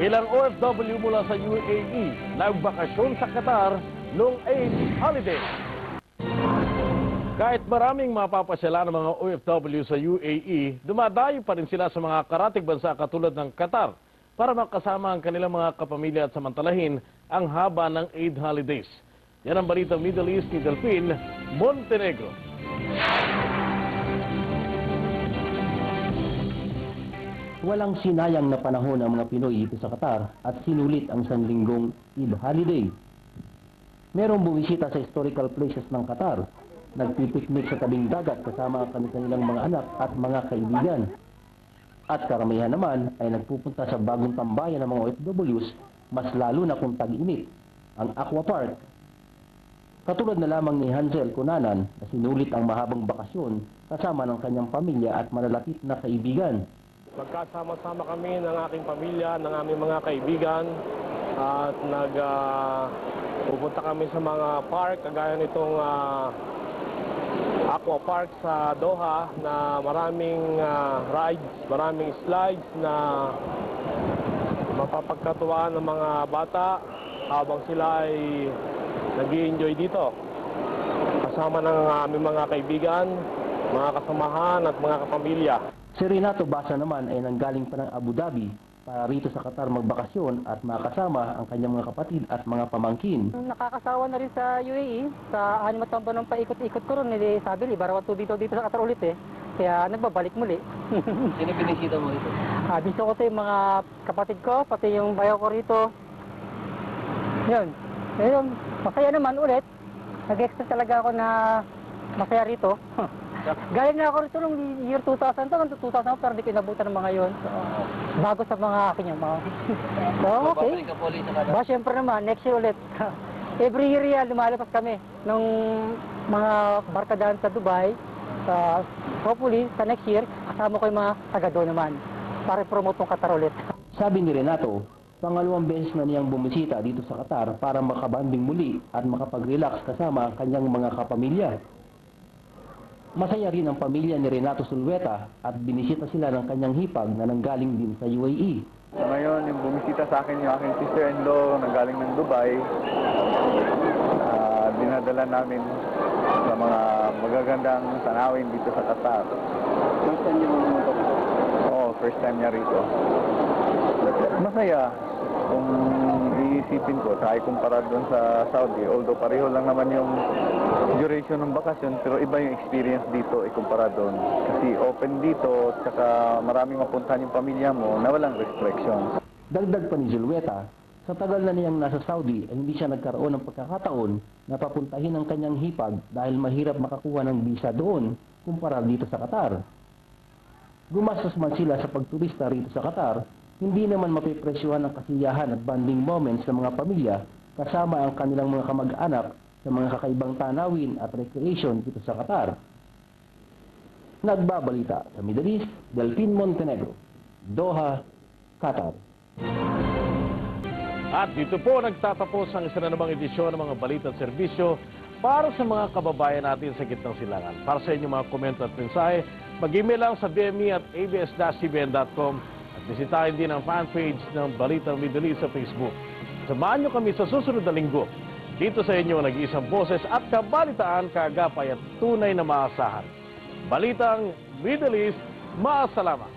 Ilang OFW mula sa UAE nagbakasyon sa Qatar noong Eid holiday. Kahit maraming mapapasyalan ng mga OFW sa UAE, dumadayo pa rin sila sa mga karatig bansa katulad ng Qatar para makasama ang kanilang mga kapamilya at samantalahin ang haba ng Eid holidays. Yan ang balita Middle East ni Delphine Montenegro. Walang sinayang na panahon ang mga Pinoy dito sa Qatar at sinulit ang sanlinggong Eid holiday. Merong bumisita sa historical places ng Qatar, nagpipiknik sa tabing dagat kasama ang kanilang mga anak at mga kaibigan. At karamihan naman ay nagpupunta sa bagong tambayan ng mga OFWs, mas lalo na kung tag-init, ang Aqua Park. Katulad na lamang ni Hansel Kunanan na sinulit ang mahabang bakasyon kasama ng kanyang pamilya at malalapit na kaibigan. Magkasama-sama kami ng aking pamilya, ng aming mga kaibigan at nag pupunta kami sa mga park kagaya nitong ah, Aqua Park sa Doha na maraming ah, rides, maraming slides na mapapagkatuwaan ng mga bata habang sila ay nag enjoy dito. Kasama ng aming mga kaibigan, mga kasamahan at mga kapamilya. Si Renato Basa naman ay nanggaling pa ng Abu Dhabi para rito sa Qatar magbakasyon at makasama ang kanyang mga kapatid at mga pamangkin. Nakakasawa na rin sa UAE. Sa anim at ng paikot-ikot ko ron, eh, sabi ni, barawan to dito, dito sa Qatar ulit eh. Kaya nagbabalik muli. Sino pinisita mo ito? ah, gusto ko to yung mga kapatid ko, pati yung bayaw ko rito. Yun. Yun, masaya naman ulit. Nag-expect talaga ako na masaya rito. Galing na ako rito nung year 2000 to, hanggang 2000 pero di ko inabutan ng mga yun. So, bago sa mga akin yung mga. so, okay. Ba, syempre naman, next year ulit. Every year yan, lumalabas kami ng mga barkadahan sa Dubai. Sa, hopefully, sa next year, kasama ko yung mga taga doon naman para promote ng Qatar ulit. Sabi ni Renato, pangalawang beses na niyang bumisita dito sa Qatar para makabanding muli at makapag-relax kasama ang kanyang mga kapamilya. Masaya rin ang pamilya ni Renato Sulweta at binisita sila ng kanyang hipag na nanggaling din sa UAE. Ngayon, yung bumisita sa akin yung aking sister-in-law na galing ng Dubai, ah, dinadala namin sa mga magagandang tanawin dito sa Qatar. First time niya Oo, first time niya rito. Masaya kung iisipin ko, sa kumpara doon sa Saudi, although pareho lang naman yung duration ng bakasyon, pero iba yung experience dito ikumpara doon. Kasi open dito, tsaka maraming mapuntahan yung pamilya mo na walang restrictions. Dagdag pa ni Zulweta, sa tagal na niyang nasa Saudi ay hindi siya nagkaroon ng pagkakataon na papuntahin ang kanyang hipag dahil mahirap makakuha ng visa doon kumpara dito sa Qatar. Gumastos man sila sa pagturista rito sa Qatar, hindi naman mapipresyuhan ang kasiyahan at bonding moments ng mga pamilya kasama ang kanilang mga kamag-anak sa mga kakaibang tanawin at recreation dito sa Qatar. Nagbabalita sa Middle East, Delphine Montenegro, Doha, Qatar. At dito po nagtatapos ang isa na namang edisyon ng mga balita at serbisyo para sa mga kababayan natin sa gitnang silangan. Para sa inyong mga komento at mensahe, mag-email lang sa bmi at abs-cbn.com Bisitahin din ang fanpage ng Balitang Middle East sa Facebook. Samahan nyo kami sa susunod na linggo. Dito sa inyo nag-iisang boses at kabalitaan, kagapay at tunay na maasahan. Balitang Middle East, maasalamat!